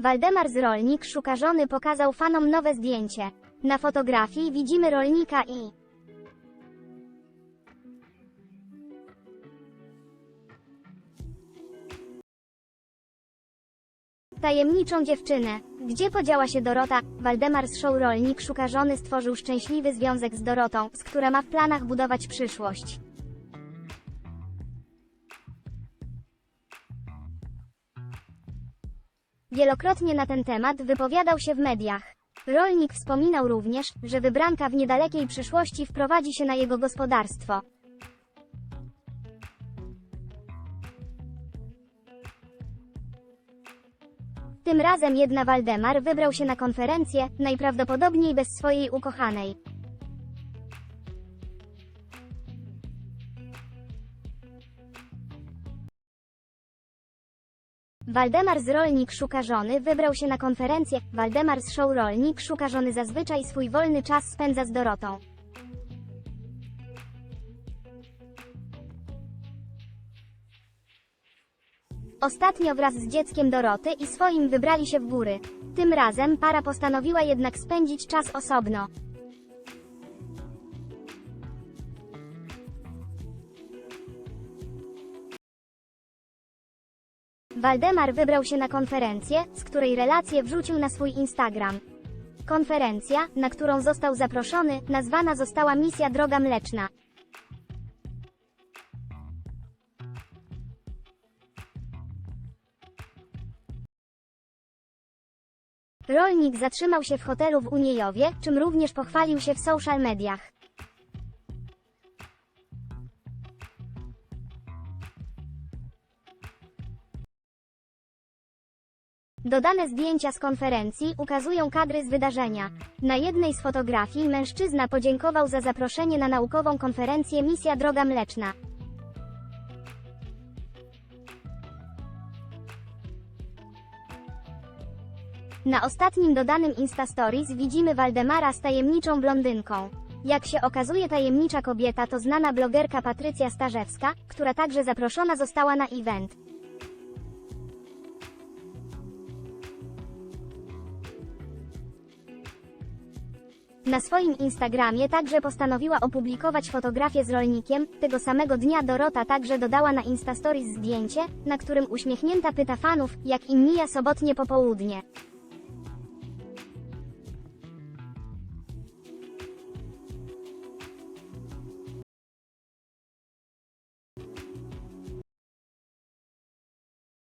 Waldemar z Rolnik szuka żony pokazał fanom nowe zdjęcie. Na fotografii widzimy rolnika i tajemniczą dziewczynę. Gdzie podziała się Dorota? Waldemar z show Rolnik szuka żony stworzył szczęśliwy związek z Dorotą, z która ma w planach budować przyszłość. Wielokrotnie na ten temat wypowiadał się w mediach. Rolnik wspominał również, że wybranka w niedalekiej przyszłości wprowadzi się na jego gospodarstwo. Tym razem jedna Waldemar wybrał się na konferencję, najprawdopodobniej bez swojej ukochanej. Waldemar z Rolnik szuka żony wybrał się na konferencję. Waldemar z show Rolnik szuka żony zazwyczaj swój wolny czas spędza z Dorotą. Ostatnio wraz z dzieckiem Doroty i swoim wybrali się w góry. Tym razem para postanowiła jednak spędzić czas osobno. Waldemar wybrał się na konferencję, z której relację wrzucił na swój Instagram. Konferencja, na którą został zaproszony, nazwana została Misja Droga Mleczna. Rolnik zatrzymał się w hotelu w Uniejowie, czym również pochwalił się w social mediach. Dodane zdjęcia z konferencji ukazują kadry z wydarzenia. Na jednej z fotografii mężczyzna podziękował za zaproszenie na naukową konferencję Misja Droga Mleczna. Na ostatnim dodanym Insta Stories widzimy Waldemara z tajemniczą blondynką. Jak się okazuje tajemnicza kobieta to znana blogerka Patrycja Starzewska, która także zaproszona została na event. Na swoim Instagramie także postanowiła opublikować fotografię z rolnikiem. Tego samego dnia Dorota także dodała na Instastories zdjęcie, na którym uśmiechnięta pyta fanów, jak im mija sobotnie popołudnie.